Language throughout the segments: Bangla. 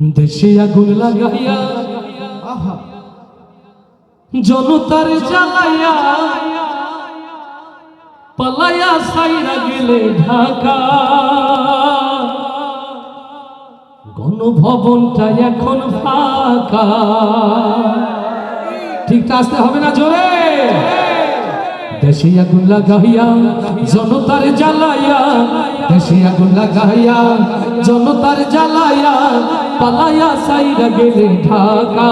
দেশে আগুন লাগাইয়া, আহা, জনতার জ্বালাইয়া, পালাইয়া সাইরা গেলে ঢাকা। গণভবনটা এখন ফাঁকা। ঠিকটা আসতে হবে না জোরে। দেশে আগুন লাগাইয়া, জনতার জ্বালাইয়া, দেশে আগুন লাগাইয়া, জনতার জ্বালাইয়া পালাইয়া সাইরা গেলে ঢাকা।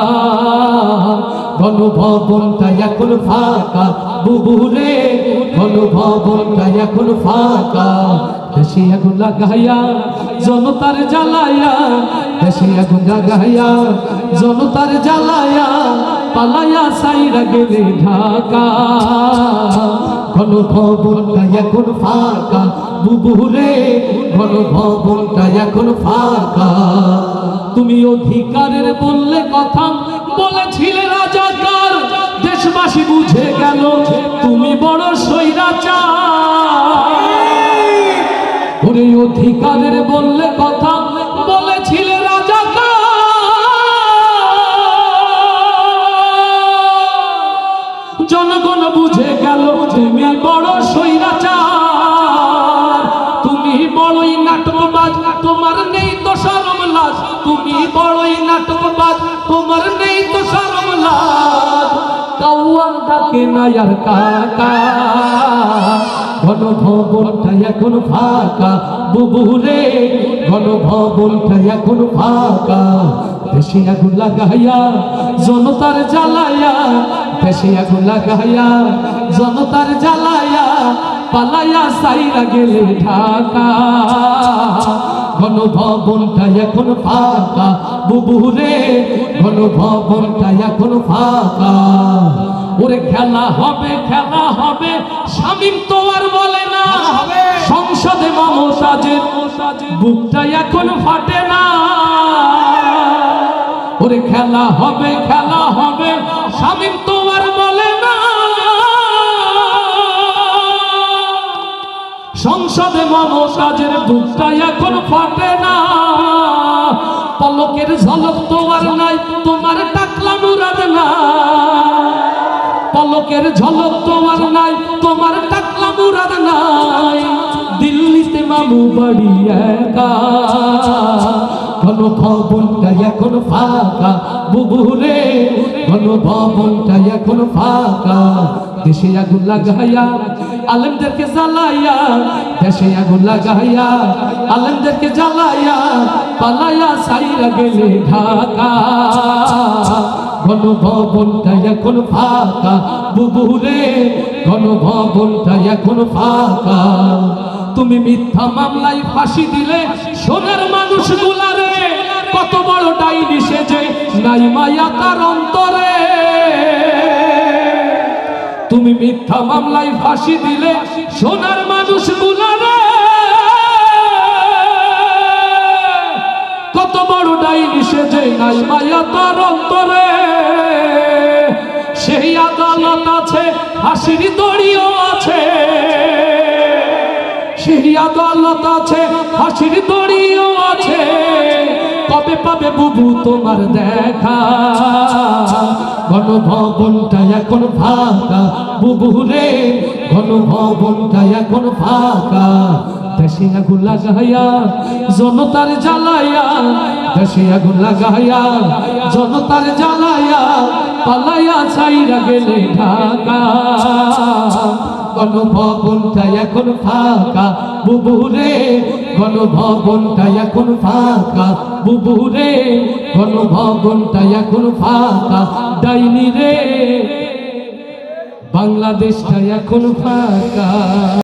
গণভবনটা এখন ফাঁকা, বুবুরে। গণভবনটা এখন ফাঁকা। দেশে আগুন লাগাইয়া, জনতার জ্বালাইয়া। দেশে আগুন লাগাইয়া, জনতার জ্বালাইয়া। পালাইয়া সাইরা গেলে ঢাকা। ঘন ভবনটা এখন ফাঁকা, বুবুরে। ঘন ভবনটা এখন ফাঁকা। তুমি অধিকারের বললে কথা, বলেছিলে রাজাকার দেশবাসী বুঝে গেল, তুমি বড় সৈরাচার ওরে অধিকারের বললে কথা জনগণ বুঝে গেল, তুমি বড় বড়ই নাটকবাজ তোমার নেই তো শরম লাজ কাউয়া ডাকে না আর কাকা। ঘন ভবনটা এখন ফাঁকা বুবুরে ঘন ভবনটা এখন ফাঁকা। দেশে আগুন লাগাইয়া, জনতার জ্বালাইয়া, দেশে আগুন লাগাইয়া, জনতার জ্বালাইয়া, পালাইয়া সাইরা গেলে ঢাকা। ঘন ভবনটা এখন ফাঁকা। বুবুরে ঘন ভবনটা এখন ফাঁকা। ওরে খেলা হবে খেলা হবে স্বামীম তো আর বলে না। সংসদে মমতাজের বুকটা এখন ফাটে না। ওরে খেলা হবে খেলা হবে স্বামীম তো মমতাজের বুকটা এখন ফাটে না। পলকের ঝলক তো আর নাই, তোমার টাকলা মুরাদ না পলকের ঝলক তোমার নাই, তোমার টাকলা মুরাদ নাই। দিল্লিতে মামু বাড়ি একা। ঘন ভবনটা এখন ফাঁকা, বুবুরে। ঘন ভবনটা এখন ফাঁকা। দেশে আগুন লাগাইয়া আলেমদেরকে জ্বালাইয়া, দেশে আগুন লাগাইয়া, আলেমদেরকে জ্বালাইয়া, পালাইয়া সাইরা গেলে ঢাকা। ঘন এখন ফাঁকা, বুবুরে এখন ফাঁকা। তুমি মিথ্যা মামলায় ফাঁসি দিলে সোনার মানুষ গুলারে কত বড় ডাইনি সেজে নাই মায়া তার অন্তরে। তুমি মিথ্যা মামলায় ফাঁসি দিলে সোনার মানুষ গুলারে কত বড় ডাইনি সেজে নাই মায়া তার অন্তরে। সেই আদালত আছে হাসির দড়িও আছে। সেই আদালত আছে হাসির দড়িও কবে পাবে বুবু তোমার দেখা? ঘন ভবনটা এখন ফাঁকা। বুবু রে ঘন ভবনটা এখন ফাঁকা। দেশে আগুন লাগাইয়া, জনতার জ্বালাইয়া, দেশে আগুন লাগাইয়া, জনতার জ্বালাইয়া, পালাইয়া ছাইরা গেলে ঢাকা। গণভবনটা এখন ফাঁকা। বুবুরে গণভবনটা এখন ফাঁকা। বুবুরে গণভবনটা এখন ফাঁকা। ডাইনি রে বাংলাদেশটা এখন ফাঁকা।